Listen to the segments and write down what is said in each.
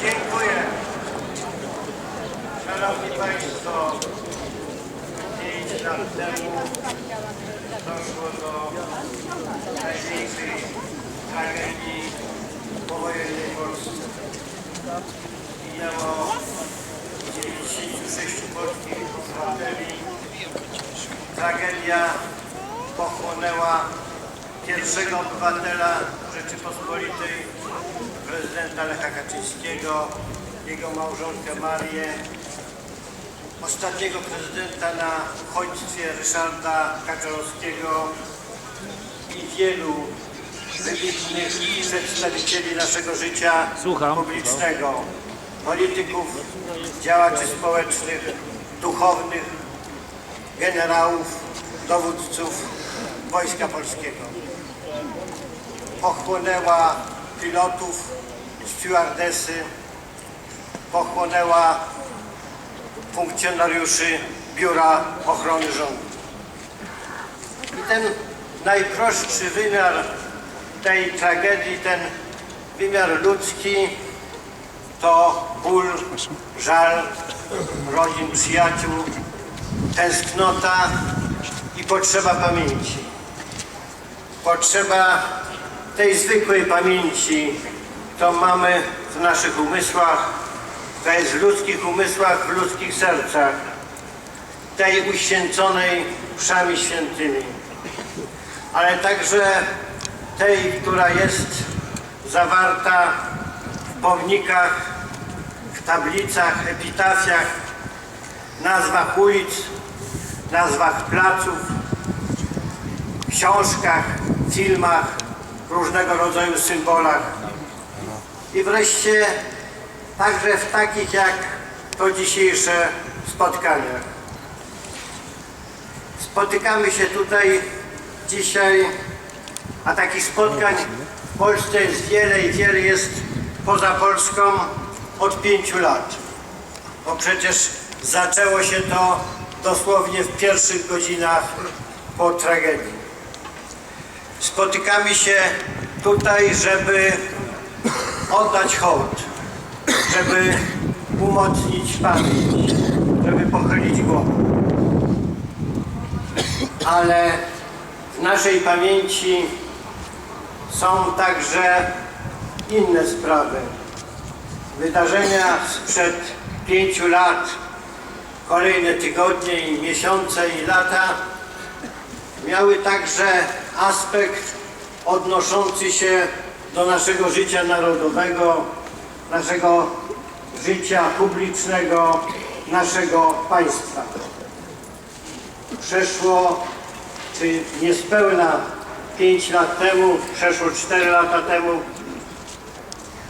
Dziękuję. Szanowni Państwo, pięć lat temu doszło do największej tragedii powojennej Polsce. Minęło 96 polskich. Tragedia pochłonęła pierwszego obywatela Rzeczypospolitej, prezydenta Lecha Kaczyńskiego, jego małżonkę Marię, ostatniego prezydenta na uchodźstwie Ryszarda Kaczorowskiego i wielu wybitnych przedstawicieli naszego życia Słucham. publicznego, polityków, działaczy społecznych, duchownych, generałów, dowódców Wojska Polskiego. Pochłonęła pilotów, stewardesy, pochłonęła funkcjonariuszy Biura Ochrony Rządu. I ten najprostszy wymiar tej tragedii, ten wymiar ludzki to ból, żal rodzin, przyjaciół, tęsknota i potrzeba pamięci. Potrzeba tej zwykłej pamięci, którą mamy w naszych umysłach, która jest w ludzkich umysłach, w ludzkich sercach, tej uświęconej mszami świętymi, ale także tej, która jest zawarta w pomnikach, w tablicach, epitafiach, nazwach ulic, nazwach placów, książkach, filmach, różnego rodzaju symbolach. I wreszcie także w takich jak to dzisiejsze spotkania. Spotykamy się tutaj dzisiaj, a takich spotkań w Polsce jest wiele i wiele jest poza Polską od pięciu lat. Bo przecież zaczęło się to dosłownie w pierwszych godzinach po tragedii. Spotykamy się tutaj, żeby oddać hołd, żeby umocnić pamięć, żeby pochylić głowę. Ale w naszej pamięci są także inne sprawy. Wydarzenia sprzed pięciu lat, kolejne tygodnie i miesiące i lata miały także aspekt odnoszący się do naszego życia narodowego, naszego życia publicznego, naszego państwa. Przeszło, czy niespełna 5 lat temu, przeszło 4 lata temu,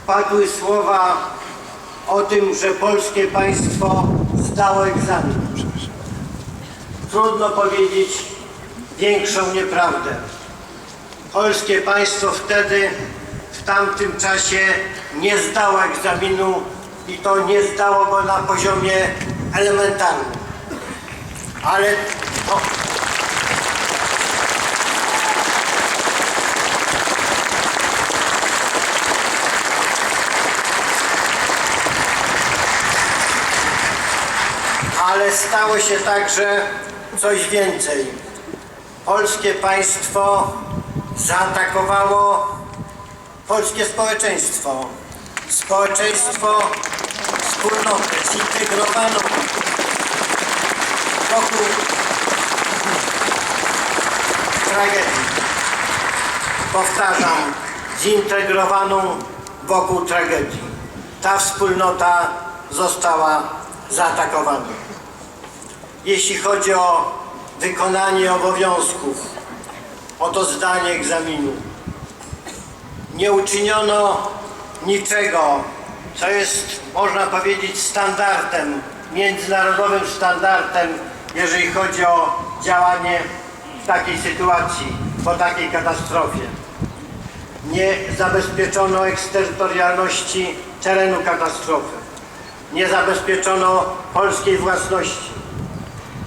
padły słowa o tym, że polskie państwo zdało egzamin. Trudno powiedzieć większą nieprawdę. Polskie państwo wtedy, w tamtym czasie nie zdało egzaminu i to nie zdało go na poziomie elementarnym. Ale ale stało się także coś więcej. Polskie państwo zaatakowało polskie społeczeństwo. Społeczeństwo, wspólnotę zintegrowaną wokół tragedii. Powtarzam, zintegrowaną wokół tragedii. Ta wspólnota została zaatakowana. Jeśli chodzi o wykonanie obowiązków, o to zdanie egzaminu, nie uczyniono niczego, co jest, można powiedzieć, standardem, międzynarodowym standardem, jeżeli chodzi o działanie w takiej sytuacji, po takiej katastrofie. Nie zabezpieczono eksterytorialności terenu katastrofy. Nie zabezpieczono polskiej własności.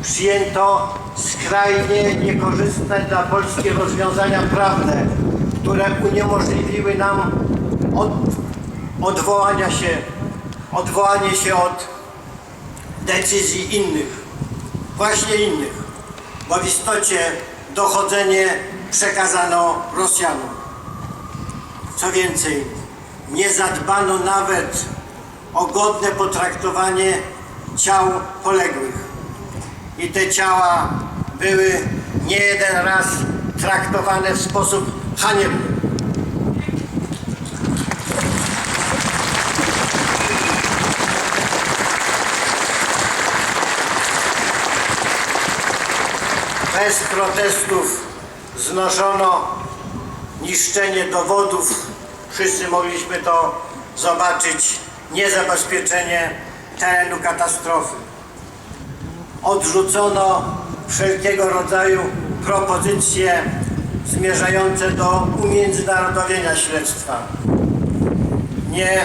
Przyjęto skrajnie niekorzystne dla Polski rozwiązania prawne, które uniemożliwiły nam od, odwołania się, odwołanie się od decyzji innych, właśnie innych, bo w istocie dochodzenie przekazano Rosjanom. Co więcej, nie zadbano nawet o godne potraktowanie ciał poległych. I te ciała były nie jeden raz traktowane w sposób haniebny. Bez protestów znoszono niszczenie dowodów. Wszyscy mogliśmy to zobaczyć. Niezabezpieczenie terenu katastrofy. Odrzucono wszelkiego rodzaju propozycje zmierzające do umiędzynarodowienia śledztwa. Nie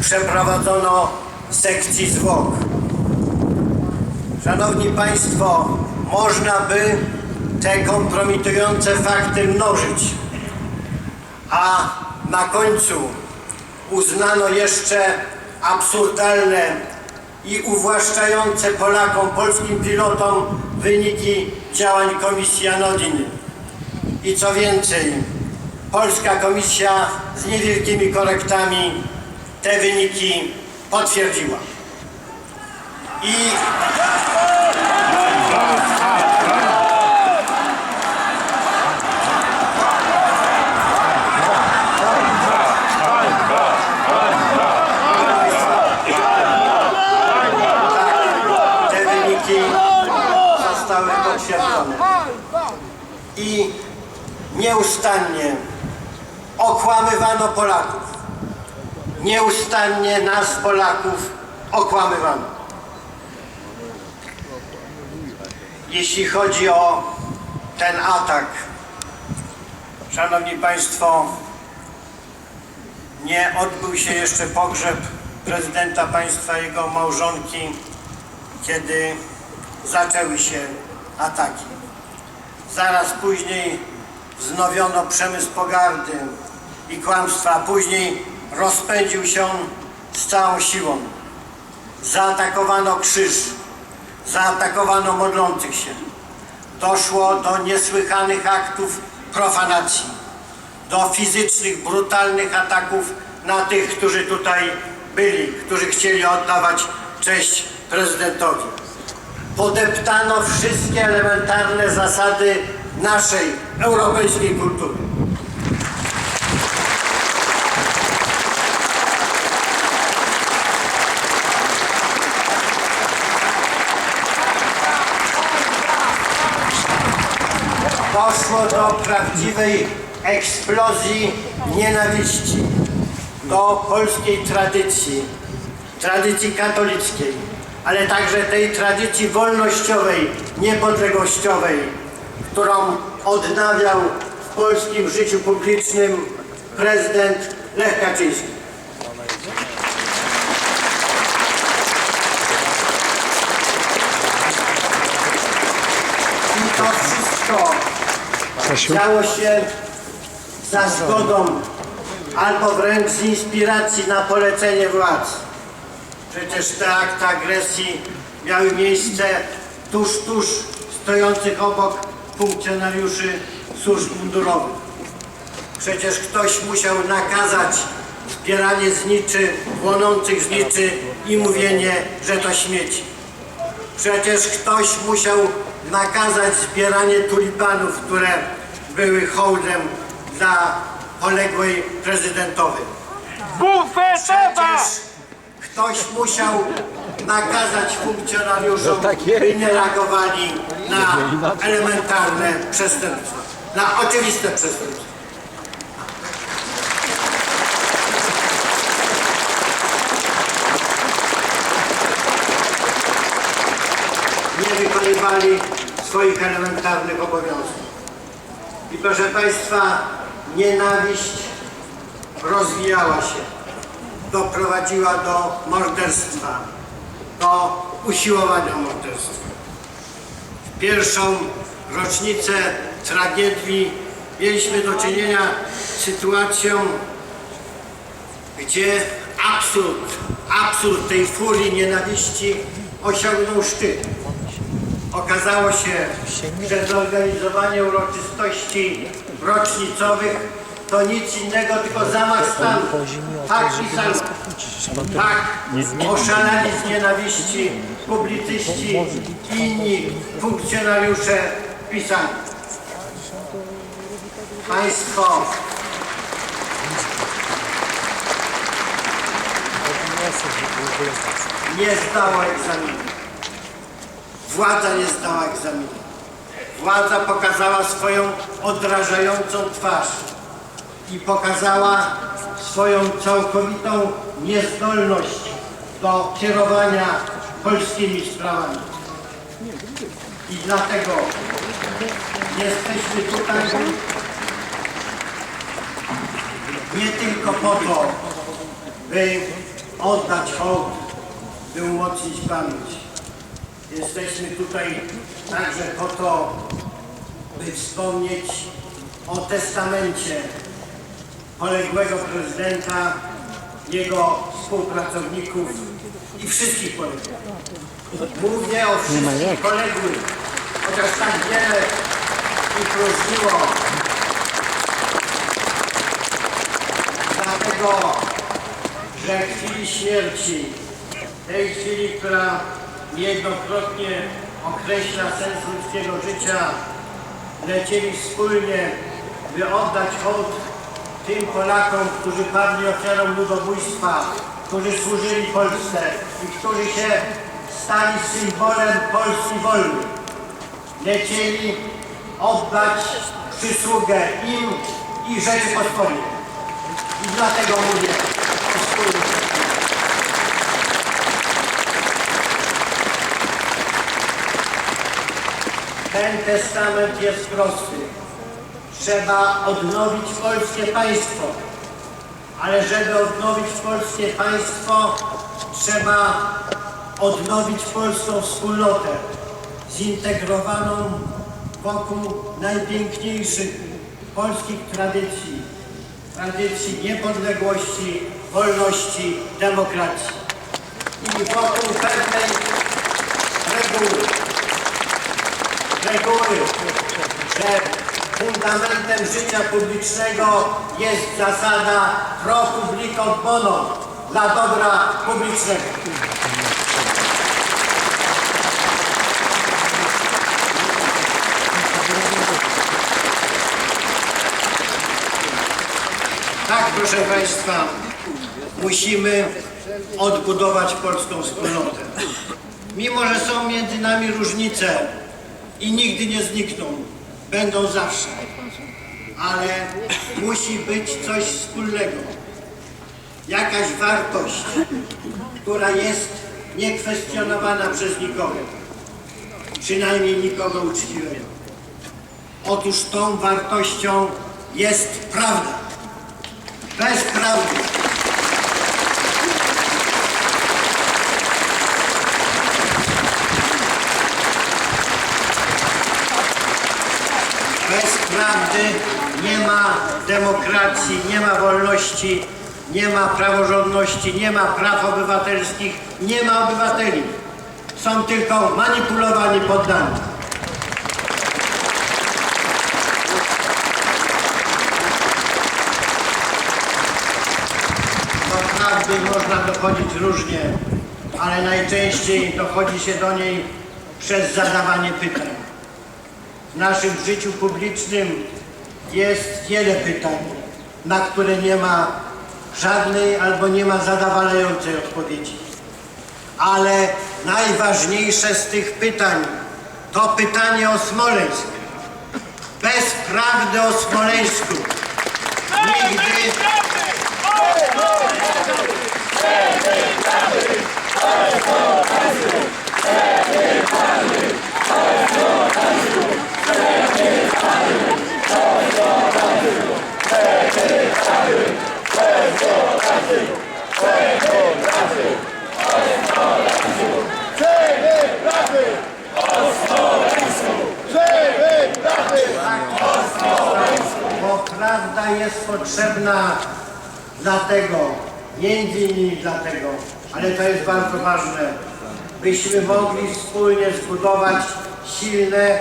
przeprowadzono sekcji zwłok. Szanowni Państwo, można by te kompromitujące fakty mnożyć, a na końcu uznano jeszcze absurdalne i uwłaszczające Polakom, polskim pilotom wyniki działań Komisji Anodin. I co więcej, Polska Komisja z niewielkimi korektami te wyniki potwierdziła. I potwierdzone. I nieustannie okłamywano Polaków. Nieustannie nas, Polaków, okłamywano. Jeśli chodzi o ten atak, Szanowni Państwo, nie odbył się jeszcze pogrzeb prezydenta państwa jego małżonki, kiedy zaczęły się ataki. Zaraz później wznowiono przemysł pogardy i kłamstwa. Później rozpędził się on z całą siłą. Zaatakowano krzyż, zaatakowano modlących się. Doszło do niesłychanych aktów profanacji, do fizycznych, brutalnych ataków na tych, którzy tutaj byli, którzy chcieli oddawać cześć prezydentowi. Podeptano wszystkie elementarne zasady naszej europejskiej kultury. doszło do prawdziwej eksplozji nienawiści do polskiej tradycji, tradycji katolickiej, ale także tej tradycji wolnościowej, niepodległościowej, którą odnawiał w polskim życiu publicznym prezydent Lech Kaczyński. I to wszystko Działo się za zgodą albo wręcz z inspiracji na polecenie władz. Przecież te akty agresji miały miejsce tuż, tuż stojących obok funkcjonariuszy służb mundurowych. Przecież ktoś musiał nakazać zbieranie zniczy, płonących zniczy i mówienie, że to śmieci. Przecież ktoś musiał nakazać zbieranie tulipanów, które były hołdem dla poległej prezydentowej. Bufetowa! Przecież ktoś musiał nakazać funkcjonariuszom, by nie reagowali na elementarne przestępstwa, na oczywiste przestępstwa. nie wykonywali swoich elementarnych obowiązków. I proszę Państwa, nienawiść rozwijała się, doprowadziła do morderstwa, do usiłowania morderstwa. pierwszą rocznicę tragedii mieliśmy do czynienia z sytuacją, gdzie absurd, absurd tej furii nienawiści osiągnął szczyt. Okazało się, że zorganizowanie uroczystości rocznicowych to nic innego, tylko zamach stanu. Tak pisano. Tak oszaleli z nienawiści publicyści i inni funkcjonariusze pisali. Państwo nie zdało egzaminu. Władza nie zdała egzaminu. Władza pokazała swoją odrażającą twarz i pokazała swoją całkowitą niezdolność do kierowania polskimi sprawami. I dlatego jesteśmy tutaj nie tylko po to, by oddać hołd, by umocnić pamięć. Jesteśmy tutaj także po to, by wspomnieć o testamencie poległego prezydenta, jego współpracowników i wszystkich poległych. Mówię o wszystkich poległych, chociaż tak wiele ich różniło. Dlatego, że w chwili śmierci, tej chwili, która niejednokrotnie określa sens ludzkiego życia, lecieli wspólnie, by oddać hołd tym Polakom, którzy padli ofiarą ludobójstwa, którzy służyli Polsce i którzy się stali symbolem Polski wolnej. Lecieli oddać przysługę im i Rzeczypospolitej. I dlatego mówię Ten testament jest prosty. Trzeba odnowić polskie państwo. Ale żeby odnowić polskie państwo, trzeba odnowić polską wspólnotę zintegrowaną wokół najpiękniejszych polskich tradycji. Tradycji niepodległości, wolności, demokracji. I wokół pewnej reguły reguły, że fundamentem życia publicznego jest zasada pro publico bono, dla dobra publicznego. Tak, proszę Państwa, musimy odbudować polską wspólnotę. Mimo, że są między nami różnice, i nigdy nie znikną. Będą zawsze. Ale musi być coś wspólnego. Jakaś wartość, która jest niekwestionowana przez nikogo. Przynajmniej nikogo uczciwego. Otóż tą wartością jest prawda. Bez prawdy Bez prawdy nie ma demokracji, nie ma wolności, nie ma praworządności, nie ma praw obywatelskich, nie ma obywateli. Są tylko manipulowani poddani. Do prawdy można dochodzić różnie, ale najczęściej dochodzi się do niej przez zadawanie pytań. W naszym życiu publicznym jest wiele pytań, na które nie ma żadnej albo nie ma zadawalającej odpowiedzi. Ale najważniejsze z tych pytań to pytanie o Smoleńsk. Bez prawdy o Smoleńsku nigdy bo prawda jest potrzebna dlatego, między innymi dlatego, ale to jest bardzo ważne, byśmy mogli wspólnie zbudować silne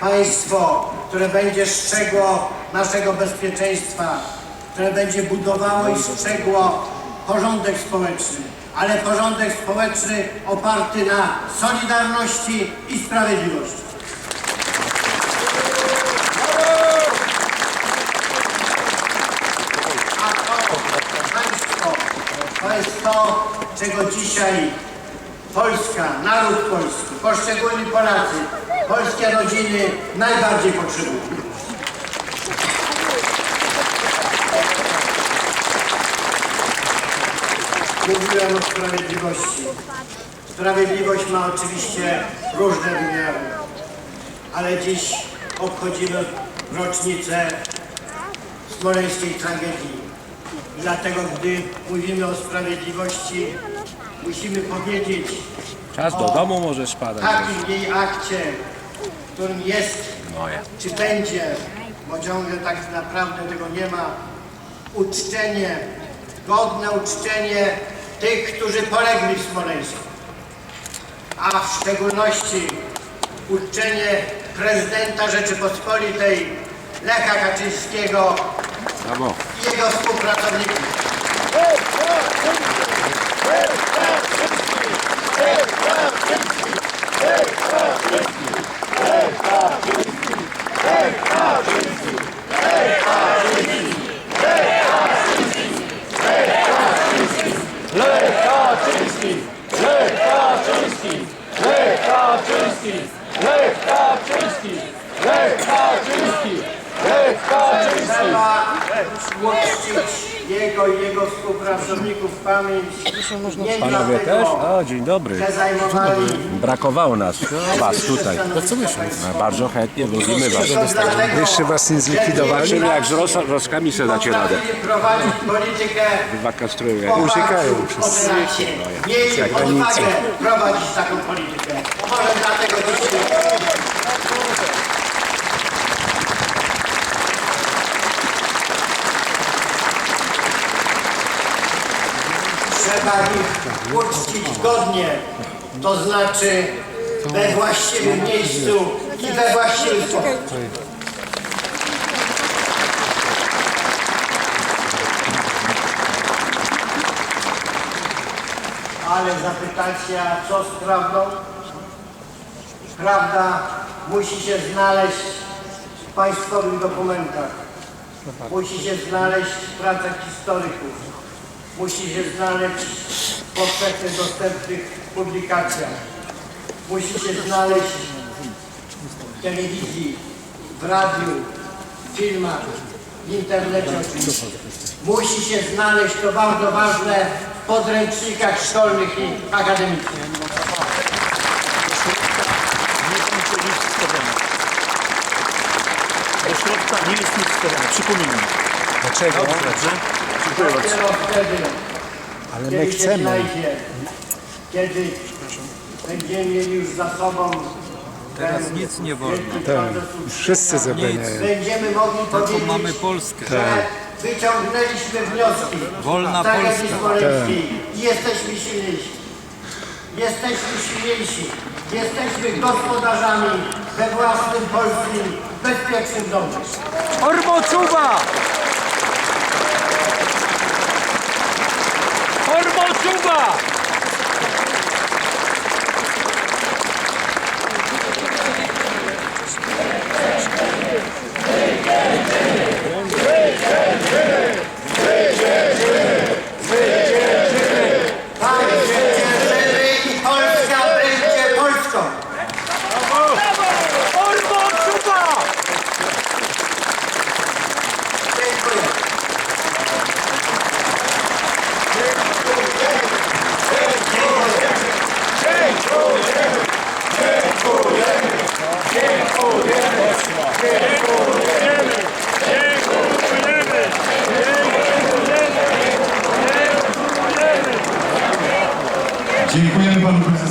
państwo, które będzie strzegło naszego bezpieczeństwa, które będzie budowało i strzegło porządek społeczny, ale porządek społeczny oparty na solidarności i sprawiedliwości. A to, państwo, to jest to, czego dzisiaj Polska, naród polski, poszczególni Polacy, polskie rodziny najbardziej potrzebują. Mówiłem o sprawiedliwości. Sprawiedliwość ma oczywiście różne wymiary, ale dziś obchodzimy rocznicę smoleńskiej tragedii. Dlatego, gdy mówimy o sprawiedliwości, musimy powiedzieć Czas do domu możesz padać. takim jej akcie, którym jest, Moje. czy będzie, bo ciągle tak naprawdę tego nie ma, uczczenie, godne uczczenie tych, którzy polegli w Smoleńsku. A w szczególności uczczenie prezydenta Rzeczypospolitej Lecha Kaczyńskiego Brawo. i jego współpracowników. Lech Kaczyński! Lech Kaczyński! Lech Kaczyński! Lech Kaczyński! Lech Kaczyński! Lech Kaczyński! Trzeba uczcić jego i jego współpracowników w pamięć. Nie Panowie też? O, dzień dobry. że zajmowali Brakowało nas, was tutaj. To co myślisz? No, bardzo chętnie lubimy was. Jeszcze was nie zlikwidowali? Zobaczymy jak z ros roskami sobie dacie radę. potrafili prowadzić politykę Dwa Uciekają wszyscy. Mieli odwagę prowadzić taką politykę. Może dlatego dzisiaj trzeba ich uczcić godnie, to znaczy we właściwym miejscu i we właściwym sposób. Ale zapytacie, a co z prawdą? Prawda musi się znaleźć w państwowych dokumentach. Musi się znaleźć w pracach historyków. Musi się znaleźć w powszechnie dostępnych publikacjach. Musi się znaleźć w telewizji, w radiu, w filmach, w internecie oczywiście. Musi się znaleźć, to bardzo ważne, w podręcznikach szkolnych i akademickich. Do środka nie jest nic wstawione, przypominam. Dlaczego? Dopiero wtedy, Ale my chcemy. znajdzie, kiedy będziemy mieli już za sobą Teraz ten nic nie wolno. Tak, wszyscy zabraniają. Będziemy mogli Taką powiedzieć, mamy Polskę. że wyciągnęliśmy wnioski Wolna z tragedii Polska. i jesteśmy silniejsi. Jesteśmy silniejsi. Jesteśmy gospodarzami we własnym polskim, bezpiecznym domu. Ormoczuba! Cuba!